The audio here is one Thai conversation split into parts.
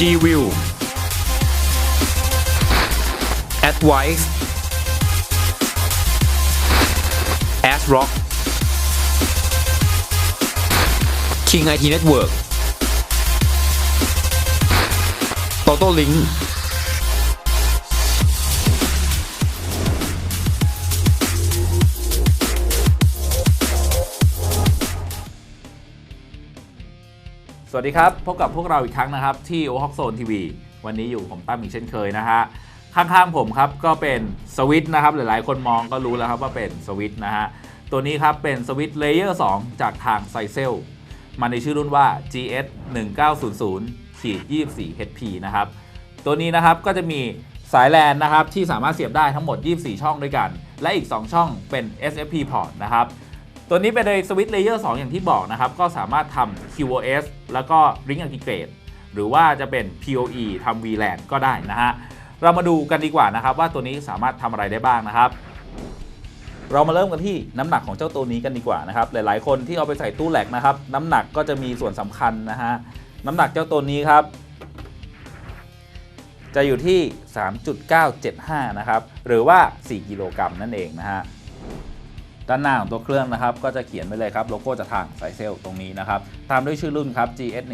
G-View Advice ASRock King IT Network. Toto Link สวัสดีครับ พบกับพวกเราอีกครั้งนะครับ ที่โอฮอกโซนทีวีวันนี้อยู่ผมตั้มอีกเช่นเคยนะฮะ ข้างๆผมครับก็เป็นสวิตช์นะครับ หลายๆคนมองก็รู้แล้วครับว่าเป็นสวิตช์นะฮะ ตัวนี้ครับเป็นสวิตช์เลเยอร์2จากทางไซเซลมันในชื่อรุ่นว่า GS 1900ขีด24 HP นะครับ ตัวนี้นะครับก็จะมีสายแลนนะครับที่สามารถเสียบได้ทั้งหมด 24 ช่องด้วยกัน และอีก 2 ช่องเป็น SFP port นะครับ ตัวนี้เป็นในสวิตช์เลเยอร์2อย่างที่บอกนะครับ ก็สามารถทำ QoS แล้วก็ Ring Aggregate หรือว่าจะเป็น PoE ทำ VLAN ก็ได้นะฮะ เรามาดูกันดีกว่านะครับ ว่าตัวนี้สามารถทำอะไรได้บ้างนะครับ เรามาเริ่มกันที่น้ำหนักของเจ้าตัวนี้กันดีกว่านะครับ หลายๆ คนที่เอาไปใส่ตู้แหลกนะครับ น้ำหนักก็จะมีส่วนสำคัญนะฮะ น้ำหนักเจ้าตัวนี้ครับ จะอยู่ที่ 3.975 นะครับ หรือว่า 4 กิโลกรัมนั่นเองนะฮะ ด้านหน้าของตัวเครื่องนะครับก็จะเขียนไว้เลยครับโลโก้จากทางสายเซลล์ตรงนี้นะครับตามด้วยชื่อรุ่นครับ GS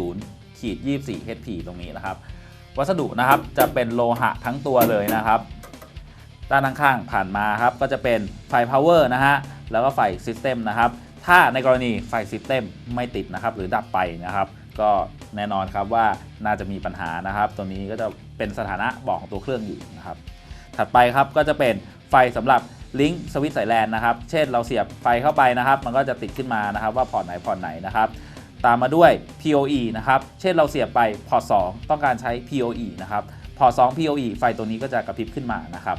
1900ขีด24 HP ตรงนี้นะครับ วัสดุนะครับจะเป็นโลหะทั้งตัวเลยนะครับด้านข้างๆผ่านมาครับก็จะเป็นไฟ power นะฮะแล้วก็ไฟ system นะครับถ้าในกรณีไฟ system ไม่ติดนะครับ หรือดับไปนะครับ ก็แน่นอนครับว่าน่าจะมีปัญหานะครับ ตัวนี้ก็จะเป็นสถานะบอกของตัวเครื่องอยู่นะครับ ถัดไปครับก็จะเป็นไฟสำหรับ ลิงก์สวิตช์สายแลนนะครับ เช่นเราเสียบไฟเข้าไปนะครับ มันก็จะติดขึ้นมานะครับว่าพอร์ตไหนพอร์ตไหนนะครับ ตามมาด้วย PoE นะครับ เช่นเราเสียบไปพอร์ต2ต้องการใช้ PoE นะครับ พอร์ต2 PoE ไฟตัวนี้ก็จะกระพริบขึ้นมานะครับ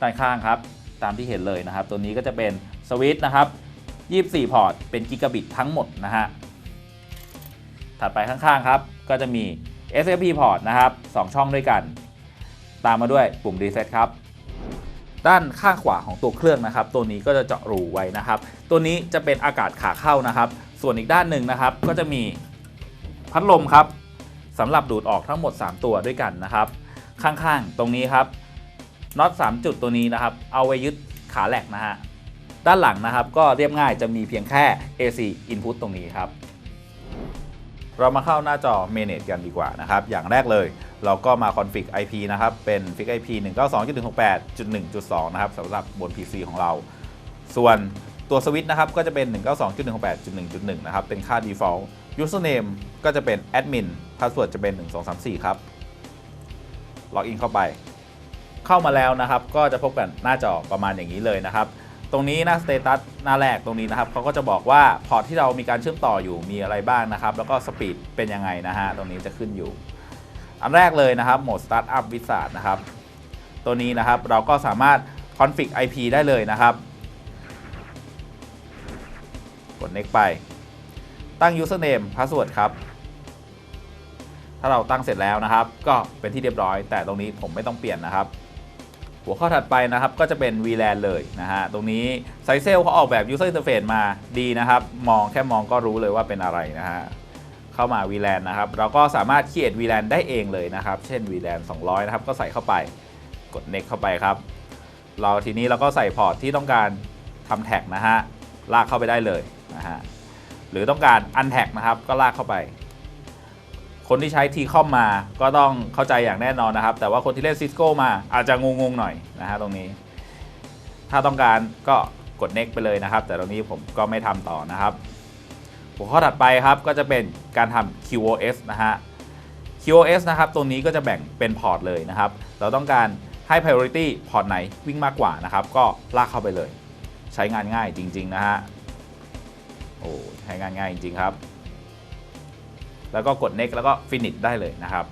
ด้านข้างครับ ตามที่เห็นเลยนะครับ ตัวนี้ก็จะเป็นสวิตช์นะครับ 24 พอร์ต เป็นกิกะบิตทั้งหมดนะฮะ ถัดไปข้างๆครับ ก็จะมี SFP พอร์ตนะครับ 2 ช่องด้วยกัน ตามมาด้วยปุ่ม Reset ครับ ด้านข้างขวาของตัวเครื่องนะครับ ตัวนี้ก็จะเจาะรูไว้นะครับ ตัวนี้จะเป็นอากาศขาเข้านะครับ ส่วนอีกด้านหนึ่งนะครับ ก็จะมีพัดลมครับสำหรับดูดออกทั้งหมด 3 ตัวด้วยกันนะครับ ข้างๆ ตรงนี้ครับน็อต3จุดตัวนี้นะครับ เอาไว้ยึดขาแหลกนะฮะด้านหลังนะครับ ก็เรียบง่ายจะมีเพียงแค่ AC input ตรงนี้ครับ เรามาเข้าหน้าจอ Manage กันดีกว่านะครับ อย่างแรกเลย เราก็มา config IP นะครับ เป็น fix IP 192.168.1.2 นะครับสำหรับบน PC ของเรา ส่วนตัวสวิตช์นะครับ ก็จะเป็น 192.168.1.1 นะครับ เป็นค่า default username ก็จะเป็น admin password จะเป็น 1234 ครับ ล็อกอินเข้าไป เข้ามาแล้วนะครับ ก็จะพบกันหน้าจอประมาณอย่างนี้เลยนะครับ ตรงนี้หน้าสเตตัสหน้าแรกตรงนี้นะครับเขาก็จะบอกว่าพอร์ตที่เรามีการเชื่อมต่ออยู่มีอะไรบ้างนะครับ แล้วก็สปีดเป็นยังไงนะฮะตรงนี้จะขึ้นอยู่ อันแรกเลยนะครับโหมด Startup Wizard นะครับตัวนี้นะครับเราก็สามารถ config IP ได้เลยนะครับ กด next ไป ตั้ง username password ครับ ถ้าเราตั้งเสร็จแล้วนะครับ ก็เป็นที่เรียบร้อย แต่ตรงนี้ผมไม่ต้องเปลี่ยนนะครับ หัวข้อถัดไปนะครับก็จะเป็น VLAN เลยนะฮะ ตรงนี้ไซเซลเขาออกแบบ User Interface มาดีนะครับ มองแค่มองก็รู้เลยว่าเป็นอะไรนะฮะ เข้ามา VLAN นะครับ เราก็สามารถ create VLAN ได้เองเลยนะครับ เช่น VLAN 200 นะครับ ก็ใส่เข้าไป กด next เข้าไปครับ เราทีนี้เราก็ใส่พอร์ตที่ต้องการทำแท็กนะฮะ ลากเข้าไปได้เลยนะฮะ หรือต้องการ untag นะครับ ก็ลากเข้าไป คนที่ใช้ทีคอมมาก็ต้องเข้าใจอย่างแน่นอนนะครับ แต่ว่าคนที่เล่นซิสโก้มาอาจจะงงๆหน่อยนะฮะตรงนี้ ถ้าต้องการก็กด next ไปเลยนะครับ แต่ตรงนี้ผมก็ไม่ทำต่อนะครับ หัวข้อถัดไปครับก็จะเป็นการทำ QoS นะฮะ QoS นะครับตรงนี้ก็จะแบ่งเป็นพอร์ตเลยนะครับ เราต้องการให้ priority พอร์ตไหนวิ่งมากกว่านะครับ ก็ลากเข้าไปเลย ใช้งานง่ายจริง ๆ นะฮะโอ้ใช้งานง่ายจริง ๆ ครับ แล้วก็กด next แล้วก็ finish ได้เลยนะครับ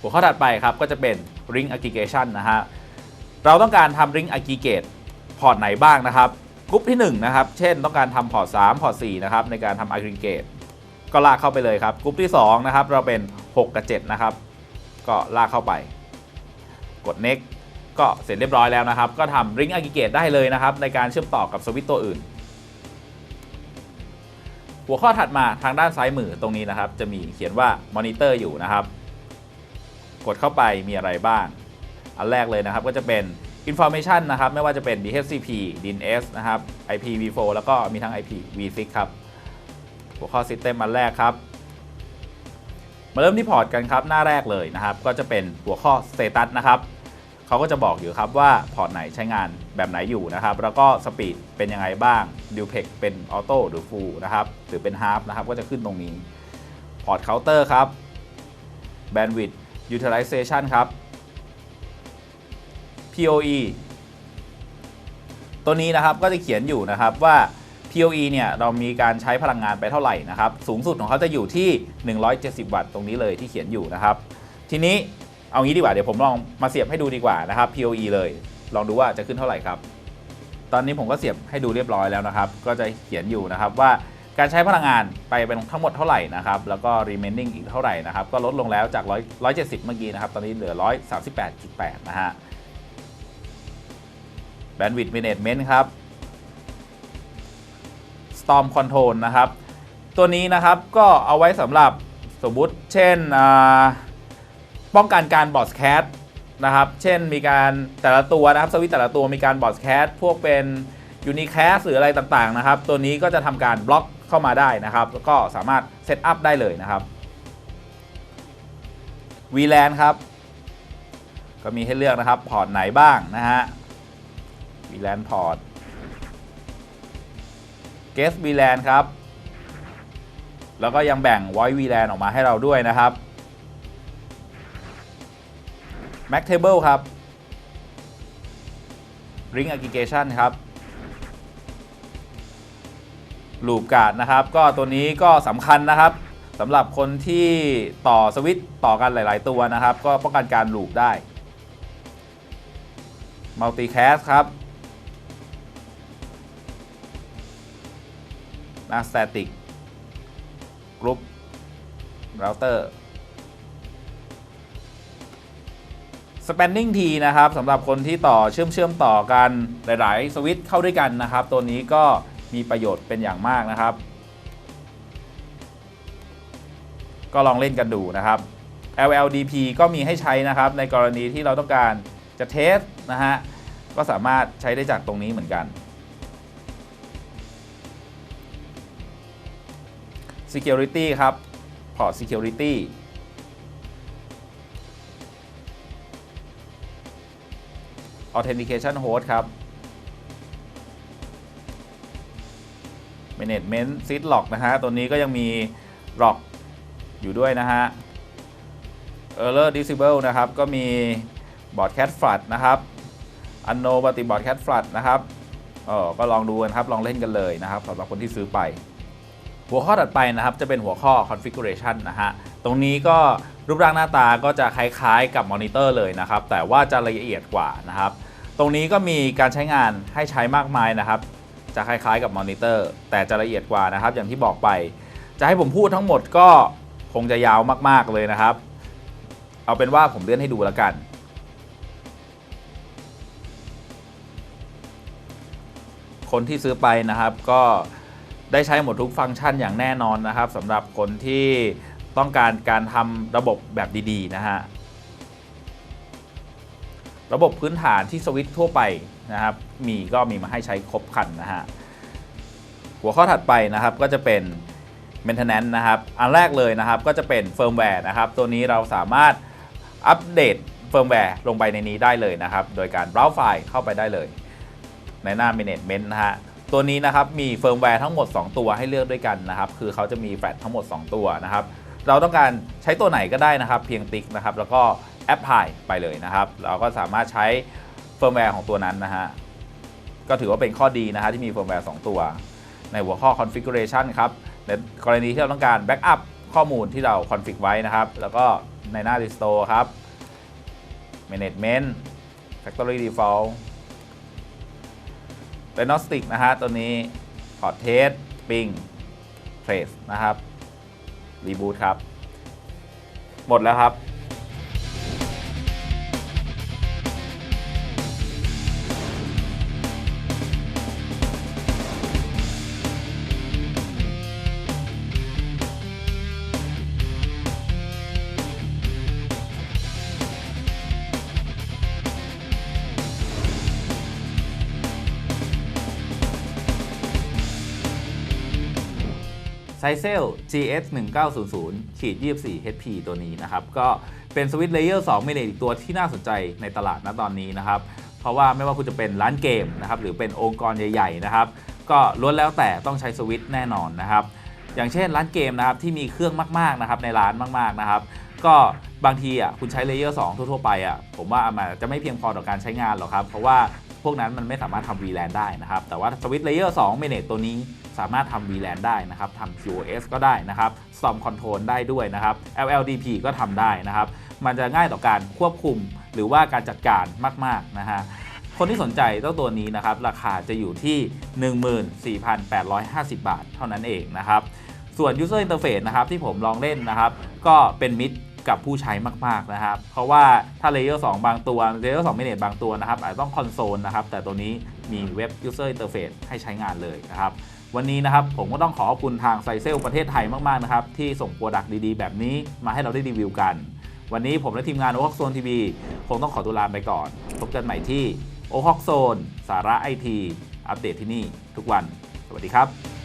หัวข้อถัดไปครับก็จะเป็น ring aggregation นะฮะเราต้องการทำ ring aggregate พอร์ตไหนบ้างนะครับกรุ๊ปที่1นะครับเช่นต้องการทำพอร์ต3พอร์ต4นะครับในการทำ aggregate ก็ลากเข้าไปเลยครับกรุ๊ปที่2นะครับเราเป็น 6 กับ 7 นะครับ ก็ลากเข้าไป กด next ก็เสร็จเรียบร้อยแล้วนะครับ ก็ทำ ring aggregate ได้เลยนะครับในการเชื่อมต่อกับสวิตตัวอื่น หัวข้อถัดมาทางด้านซ้ายมือตรงนี้นะครับ จะมีเขียนว่ามอนิเตอร์อยู่นะครับ กดเข้าไปมีอะไรบ้าง อันแรกเลยนะครับก็จะเป็น Information นะครับ ไม่ว่าจะเป็น DHCP DNS นะครับ IPv4 แล้วก็มีทั้ง IPv6 ครับ หัวข้อ System อันแรกครับ มาเริ่มที่พอร์ตกันครับ หน้าแรกเลยนะครับ ก็จะเป็นหัวข้อ Status นะครับ เขาก็จะบอกอยู่ครับว่าพอร์ตไหนใช้งานแบบไหนอยู่นะครับ แล้วก็สปีดเป็นยังไงบ้าง d u p l e x เป็นออโต้หรือ Full นะครับหรือเป็น Half นะครับก็จะขึ้นตรงนี้พอร์ตเคาน์เตอร์ครับ Bandwidth Utilization ครับ PoE ตัวนี้นะครับก็จะเขียนอยู่นะครับว่า PoE เนี่ยเรามีการใช้พลังงานไปเท่าไหร่นะครับ สูงสุดของเขาจะอยู่ที่ 170 วัตต์ตรงนี้เลยที่เขียนอยู่นะครับ ทีนี้ เอางี้ดีกว่าเดี๋ยวผมลองมาเสียบให้ดูดีกว่านะครับ PoE เลย ลองดูว่าจะขึ้นเท่าไหร่ครับ ตอนนี้ผมก็เสียบให้ดูเรียบร้อยแล้วนะครับ ก็จะเขียนอยู่นะครับว่าการใช้พลังงานไปเป็นทั้งหมดเท่าไหร่นะครับ แล้วก็ remaining อีกเท่าไหร่นะครับ ก็ลดลงแล้วจาก170 เมื่อกี้นะครับ ตอนนี้เหลือ 138.8 นะฮะ Bandwidth Management ครับ Storm Control นะครับ ตัวนี้นะครับก็เอาไว้สำหรับสมมุติเช่นอ่า ป้องกันการบอสแคสนะครับ เช่นมีการแต่ละตัวนะครับสวิตช์แต่ละตัวมีการบอสแคสพวกเป็นยูนิแคสหรืออะไรต่างๆนะครับ ตัวนี้ก็จะทำการบล็อกเข้ามาได้นะครับแล้วก็สามารถเซตอัพได้เลยนะครับ VLAN ครับ ก็มีให้เลือกนะครับ พอร์ตไหนบ้างนะฮะ VLAN port guest VLAN ครับ แล้วก็ยังแบ่ง voice VLAN ออกมาให้เราด้วยนะครับ Mac Table ครับ Ring Aggregation ครับ Loop Guard นะครับ ก็ตัวนี้ก็สำคัญนะครับสำหรับคนที่ต่อสวิตต่อกันหลาย ๆ ตัวนะครับ ก็ป้องกันการลูปได้ Multicast ครับน้า static group router spanning T นะครับสำหรับคนที่ต่อเชื่อมเชื่อมต่อกันหลาย ๆ สวิตช์เข้าด้วยกันนะครับ ตัวนี้ก็มีประโยชน์เป็นอย่างมากนะครับ ก็ลองเล่นกันดูนะครับ LLDP ก็มีให้ใช้นะครับ ในกรณีที่เราต้องการจะเทสนะฮะก็สามารถใช้ได้จากตรงนี้เหมือนกัน Security ครับ Port Security Authentication Host ครับ Management Seed Lock นะฮะ ตัวนี้ก็ยังมี Lock อยู่ด้วยนะฮะ Error Disable นะครับ ก็มี Broadcast Flood นะครับ Unknown b o d y Broadcast Flood นะครับเออก็ลองดูกันครับ ลองเล่นกันเลยนะครับสำหรับคนที่ซื้อไป หัวข้อถัดไปนะครับ จะเป็นหัวข้อ configuration นะฮะ ตรงนี้ก็ รูปร่างหน้าตาก็จะคล้ายๆกับมอนิเตอร์เลยนะครับ แต่ว่าจะละเอียดกว่านะครับ ตรงนี้ก็มีการใช้งานให้ใช้มากมายนะครับ จะคล้ายๆกับมอนิเตอร์แต่จะละเอียดกว่านะครับ อย่างที่บอกไป จะให้ผมพูดทั้งหมดก็คงจะยาวมากๆเลยนะครับ เอาเป็นว่าผมเลื่อนให้ดูแล้วกันคนที่ซื้อไปนะครับก็ได้ใช้หมดทุกฟังก์ชันอย่างแน่นอนนะครับสำหรับคนที่ ต้องการการทำระบบแบบดีๆนะฮะระบบพื้นฐานที่สวิตช์ทั่วไปนะครับ มีก็มีมาให้ใช้ครบครันนะฮะหัวข้อถัดไปนะครับก็จะเป็น maintenance นะครับ อันแรกเลยนะครับก็จะเป็นเฟิร์มแวร์นะครับ ตัวนี้เราสามารถอัปเดตเฟิร์มแวร์ลงไปในนี้ได้เลยนะครับ โดยการ browse ไฟล์เข้าไปได้เลย ในหน้า management นะฮะตัวนี้นะครับมีเฟิร์มแวร์ทั้งหมด 2 ตัวให้เลือกด้วยกันนะครับ คือเขาจะมีแฟลชทั้งหมด 2 ตัวนะครับ เราต้องการใช้ตัวไหนก็ได้นะครับ เพียงติ๊กนะครับ แล้วก็แอปพลายไปเลยนะครับ เราก็สามารถใช้เฟิร์มแวร์ของตัวนั้นนะฮะก็ถือว่าเป็นข้อดีนะฮะที่มีเฟิร์มแวร์2ตัว ในหัวข้อ configuration ครับในกรณีที่เราต้องการแบ็กอัพข้อมูลที่เราคอนฟิกไว้นะครับ แล้วก็ในหน้า restore ครับ management factory default diagnostic นะฮะตัวนี้ port test ping trace นะครับ รีบูทครับ หมดแล้วครับ ไซเซล GS 1900ขีด24 HP ตัวนี้นะครับ ก็เป็นสวิตช์เลเยอร์2เมเนจอีกตัวที่น่าสนใจในตลาดณตอนนี้นะครับ เพราะว่าไม่ว่าคุณจะเป็นร้านเกมนะครับ หรือเป็นองค์กรใหญ่ ๆ นะครับ ก็ล้วนแล้วแต่ต้องใช้สวิตช์แน่นอนนะครับ อย่างเช่นร้านเกมนะครับที่มีเครื่องมากๆนะครับในร้านมากๆนะครับ ก็บางทีอะคุณใช้เลเยอร์2ทั่วๆไปอะผมว่ามันจะไม่เพียงพอต่อการใช้งานหรอกครับ เพราะว่า พวกนั้นมันไม่สามารถทำ VLAN ได้นะครับ แต่ว่าสวิตช์เลเยอร์2 Manage ตัวนี้สามารถทำ VLAN ได้นะครับทำ QoS ก็ได้นะครับ Storm Control ได้ด้วยนะครับ LLDP ก็ทำได้นะครับ มันจะง่ายต่อการควบคุมหรือว่าการจัดการมาก ๆ นะฮะคนที่สนใจเจ้าตัวนี้นะครับ ราคาจะอยู่ที่ 14,850 บาท เท่านั้นเองนะครับ ส่วน User Interface นะครับที่ผมลองเล่นนะครับ ก็เป็นมิตร กับผู้ใช้มากๆนะครับ เพราะว่าถ้า Layer 2บางตัว Layer 2 Manage บางตัวนะครับ อาจจะต้องคอนโซลนะครับ แต่ตัวนี้มีเว็บ User Interface ให้ใช้งานเลยนะครับวันนี้นะครับผมก็ต้องขอขอบคุณทางไซเซลประเทศไทยมากๆนะครับที่ส่งโปรดักต์ดีๆ แบบนี้มาให้เราได้รีวิวกัน วันนี้ผมและทีมงานโอ o กโซนทีวีคงต้องขอตัวลาไปก่อน พบกันใหม่ที่โอ o กโซนสาระไอทีอัปเดตที่นี่ทุกวัน สวัสดีครับ